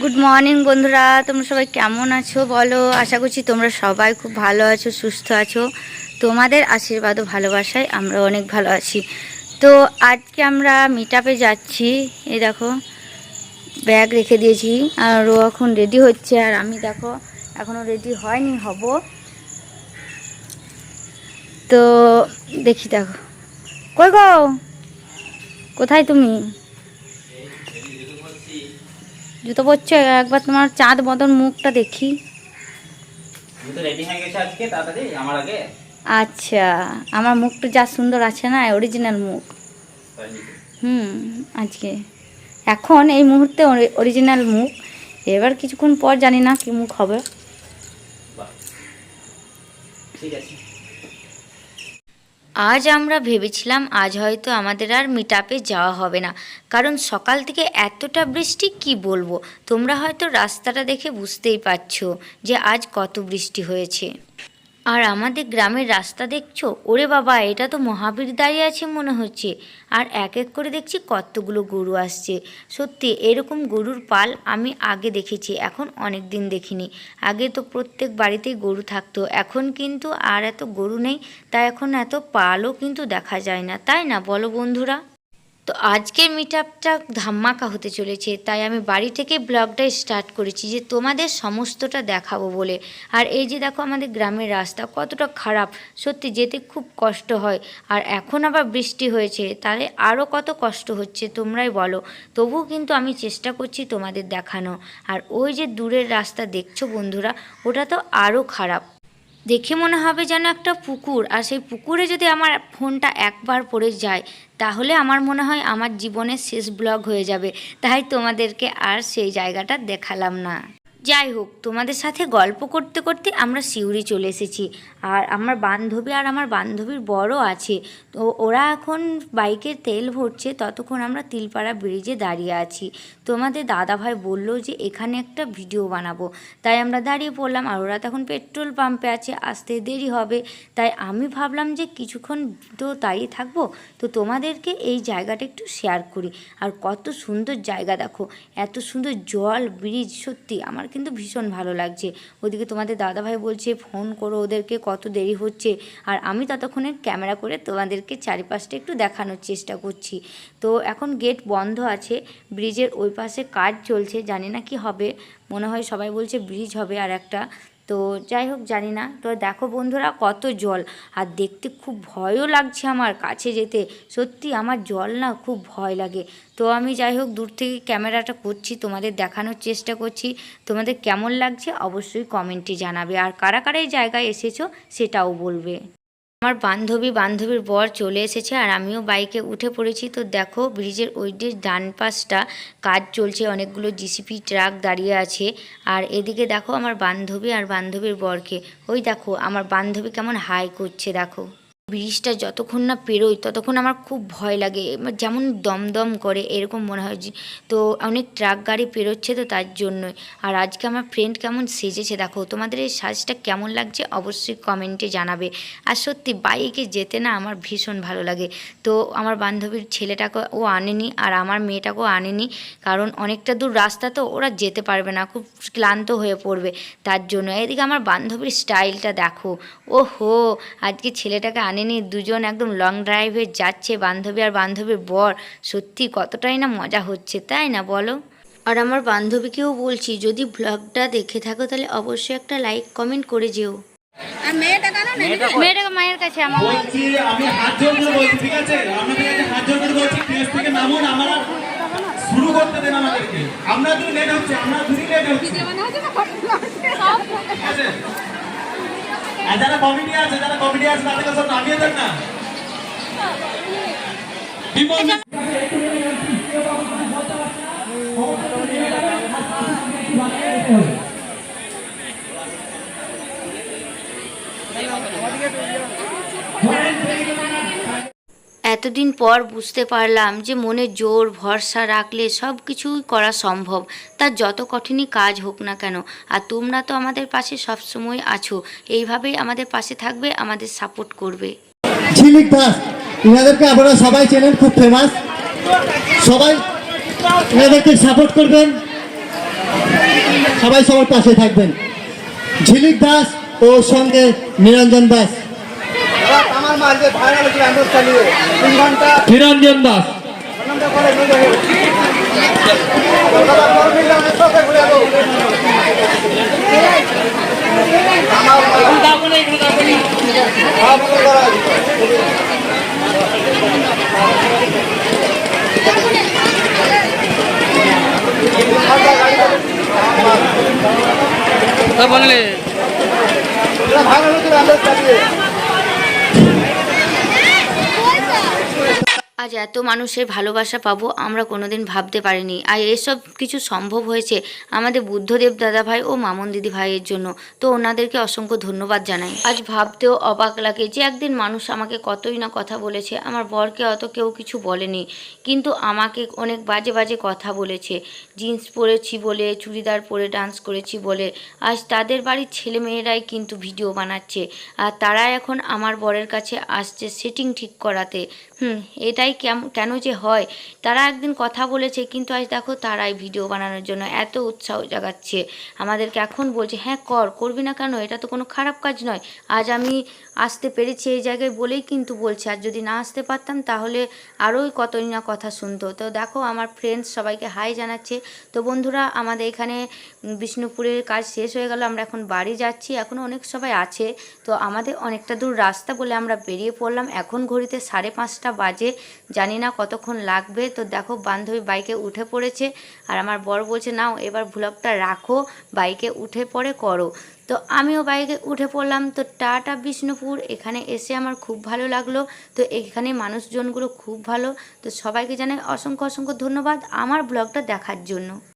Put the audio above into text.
Good morning বন্ধুরা। তোমরা সবাই কেমন আছো বলো? আশা করছি তোমরা সবাই খুব ভালো আছো, সুস্থ আছো। তোমাদের আশীর্বাদ ও ভালোবাসায় আমরা অনেক ভালো আছি। তো আজকে আমরা মিট যাচ্ছি। এই দেখো ব্যাগ রেখে দিয়েছি। আর ও এখন রেডি হচ্ছে। আর আমি দেখো এখনও রেডি হয়নি, হব। তো দেখি দেখো। কই গো? কোথায় তুমি? জুতো পরছো? একবার তোমার চাঁদ মতন মুখটা দেখি। আচ্ছা আমার মুখটা যা সুন্দর আছে না অরিজিনাল মুখ। হুম আজকে। এখন এই মুহূর্তে অরিজিনাল মুখ। এবার কিছুক্ষণ পর জানি না কি মুখ হবে। ঠিক আছে। আজ আমরা ভেবেছিলাম আজ হয়তো আমাদের আর মিট যাওয়া হবে না। কারণ সকাল থেকে এতটা বৃষ্টি, কি বলব? তোমরা হয়তো রাস্তাটা দেখে বুঝতেই পারছ যে আজ কত বৃষ্টি হয়েছে। আর আমাদের গ্রামের রাস্তা দেখছ? ওরে বাবা, এটা তো মহাবীর দাঁড়িয়ে আছে মনে হচ্ছে। আর এক এক করে দেখছি কতগুলো গরু আসছে। সত্যি, এরকম গরুর পাল আমি আগে দেখেছি, এখন অনেক দিন দেখিনি। আগে তো প্রত্যেক বাড়িতেই গরু থাকতো, এখন কিন্তু আর এত গরু নেই, তাই এখন এত পালও কিন্তু দেখা যায় না। তাই না? বলো বন্ধুরা। তো আজকের মিট আপটা ধাম্মাকা হতে চলেছে, তাই আমি বাড়ি থেকে ব্লগটা স্টার্ট করেছি যে তোমাদের সমস্তটা দেখাবো বলে। আর এই যে দেখো আমাদের গ্রামের রাস্তা কতটা খারাপ, সত্যি যেতে খুব কষ্ট হয়। আর এখন আবার বৃষ্টি হয়েছে, তাহলে আরও কত কষ্ট হচ্ছে তোমরাই বলো। তবুও কিন্তু আমি চেষ্টা করছি তোমাদের দেখানো। আর ওই যে দূরের রাস্তা দেখছ বন্ধুরা, ওটা তো আরও খারাপ। দেখে মনে হবে যেন একটা পুকুর। আর সেই পুকুরে যদি আমার ফোনটা একবার পড়ে যায়, তাহলে আমার মনে হয় আমার জীবনের শেষ ব্লগ হয়ে যাবে। তাই তোমাদেরকে আর সেই জায়গাটা দেখালাম না। যাই হোক, তোমাদের সাথে গল্প করতে করতে আমরা সিউড়ি চলে এসেছি। আর আমার বান্ধবী আর আমার বান্ধবীর বড় আছে। তো ওরা এখন বাইকে তেল ভরছে, ততক্ষণ আমরা তিলপাড়া ব্রিজে দাঁড়িয়ে আছি। তোমাদের দাদাভাই বলল যে, এখানে একটা ভিডিও বানাবো। তাই আমরা দাঁড়িয়ে পড়লাম, আর ওরা তখন পেট্রোল পাম্পে আছে, আসতে দেরি হবে। তাই আমি ভাবলাম যে, কিছুক্ষণ তো দাঁড়িয়ে থাকব? তো তোমাদেরকে এই জায়গাটা একটু শেয়ার করি। আর কত সুন্দর জায়গা দেখো, এত সুন্দর জল ব্রিজ সত্যি আমার কিন্তু ভীষণ ভালো লাগছে। ওদিকে তোমাদের দাদাভাই বলছে, ফোন করো ওদেরকে, কত দেরি হচ্ছে। আর আমি ততক্ষণে ক্যামেরা করে তোমাদেরকে চারিপাশটা একটু দেখানোর চেষ্টা করছি। তো এখন গেট বন্ধ আছে, ব্রিজের ওই পাশে কাজ চলছে, জানি না কি হবে। মনে হয় সবাই বলছে ব্রিজ হবে আর একটা। তো যাই হোক, জানি না। তো দেখো বন্ধুরা, কত জল। আর দেখতে খুব ভয়ও লাগছে আমার কাছে যেতে। সত্যি আমার জল না খুব ভয় লাগে। তো আমি যাই হোক, দূর থেকে ক্যামেরাটা করছি, তোমাদের দেখানোর চেষ্টা করছি। তোমাদের কেমন লাগছে অবশ্যই কমেন্টে জানাবে। আর কারা কারা এই জায়গায় এসেছ, সেটাও বলবে। আমার বান্ধবী, বান্ধবীর বর চলে এসেছে আর আমিও বাইকে উঠে পড়েছি। তো দেখো, ব্রিজের ওই যে ডান পাশটা কাজ চলছে, অনেকগুলো জিসিপি ট্রাক দাঁড়িয়ে আছে। আর এদিকে দেখো আমার বান্ধবী আর বান্ধবীর বরকে। ওই দেখো, আমার বান্ধবী কেমন হাই করছে, দেখো। ব্রিজটা যতক্ষণ না পেরোই ততক্ষণ আমার খুব ভয় লাগে। যেমন দমদম করে, এরকম মনে হয় তো অনেক ট্রাক গাড়ি পেরোচ্ছে তো তার জন্যই। আর আজকে আমার ফ্রেন্ড কেমন সেজেছে, দেখো, তোমাদের এই সাজটা কেমন লাগছে অবশ্যই কমেন্টে জানাবে। আর সত্যি বাইকে যেতে না আমার ভীষণ ভালো লাগে। তো আমার বান্ধবীর ছেলেটাকে ও আনেনি আর আমার মেয়েটাকেও আনেনি, কারণ অনেকটা দূর রাস্তা তো ওরা যেতে পারবে না, খুব ক্লান্ত হয়ে পড়বে তার জন্য। এদিকে আমার বান্ধবীর স্টাইলটা দেখো ও হো আজকে ছেলেটাকে আনেনি দুজন একদম লং ড্রাইভে যাচ্ছে বান্ধবী আর বান্ধবীর বর। সত্যি কতটাই না মজা হচ্ছে তাই না বলো? আর আমার বান্ধবীকেও বলছি যদি ব্লগটা দেখে থাকো তাহলে অবশ্যই একটা লাইক কমেন্ট করে যেও। মেয়েটাকে মায়ের কাছে আমার আমি হাত জোর করে বলছি ঠিক আছে? হাত জোর করে বলছি থেকে নামুন আমরা শুরু করতে দেন আমাদেরকে। আমরা দুই লেট হচ্ছে আমরা দুই লেট হচ্ছে। আর যারা কমিটি আছে যারা কমিটি আছে তাদেরকে সব নামিয়ে দেন না। বিমল এতদিন পর বুঝতে পারলাম যে মনে জোর, ভরসা রাখলে সব কিছুই করা সম্ভব। তার যত কঠিনই কাজ হোক না কেন, আর তোমরা তো আমাদের পাশে সবসময় আছো, এইভাবেই আমাদের পাশে থাকবে, আমাদের সাপোর্ট করবে। ঝিলিক দাস ইনাদেরকে আপনারা সবাই চেনেন, খুব ফেমাস সবাই এনাদেরকে সাপোর্ট করবেন। সবাই সবার পাশে থাকবেন। ঝিলিক দাস ও সঙ্গে নিরঞ্জন দাস। নিরঞ্জন দাস। আনন্দ করে নিজে কলকাতা আজ এত মানুষের ভালোবাসা পাবো আমরা কোনোদিন ভাবতে পারিনি। আর এসব কিছু সম্ভব হয়েছে আমাদের বুদ্ধদেব দাদা ভাই ও মামন দিদি ভাইয়ের জন্য। তো ওনাদেরকে অসংখ্য ধন্যবাদ জানাই। আজ ভাবতেও অবাক লাগে যে একদিন মানুষ আমাকে কতই না কথা বলেছে, আমার বরকে অত কেউ কিছু বলেনি। কিন্তু আমাকে অনেক বাজে বাজে কথা বলেছে। জিন্স পরেছি বলে, চুড়িদার পরে ডান্স করেছি বলে। আজ তাদের বাড়ির ছেলে মেয়েরাই কিন্তু ভিডিও বানাচ্ছে। আর তারা এখন আমার বরের কাছে আসছে সেটিং ঠিক করাতে। হুম, এটাই কেন যে হয়, তারা একদিন কথা বলেছে, কিন্তু আজ দেখো তারাই ভিডিও বানানোর জন্য এত উৎসাহ জাগাচ্ছে। আমাদেরকে এখন বলছে হ্যাঁ কর, করবি না কেন? এটা তো কোনো খারাপ কাজ নয়। আজ আমি আসতে পেরেছি এই জায়গায় বলেই কিন্তু বলছে, আর যদি না আসতে পারতাম তাহলে আরোই কতই না কথা শুনতো। তো দেখো আমার ফ্রেন্ডস সবাইকে হাই জানাচ্ছে। তো বন্ধুরা, আমাদের এখানে বিষ্ণুপুরের কাজ শেষ হয়ে গেল, আমরা এখন বাড়ি যাচ্ছি। এখনও অনেক সবাই আছে, তো আমাদের অনেকটা দূর রাস্তা বলে আমরা বেরিয়ে পড়লাম। এখন ঘড়িতে সাড়ে পাঁচটা বাজে। জানি না কতক্ষণ লাগবে। তো দেখো, বান্ধবী বাইকে উঠে পড়েছে আর আমার বর বলছে, নাও, এবার ভ্লগটা রাখো, বাইকে উঠে পড়ে করো। তো আমিও বাইকে উঠে পড়লাম। তো টাটা বিষ্ণুপুর, এখানে এসে আমার খুব ভালো লাগল। তো এখানে মানুষজনগুলো খুব ভালো। তো সবাইকে জানাই অসংখ্য অসংখ্য ধন্যবাদ আমার ব্লগটা দেখার জন্য।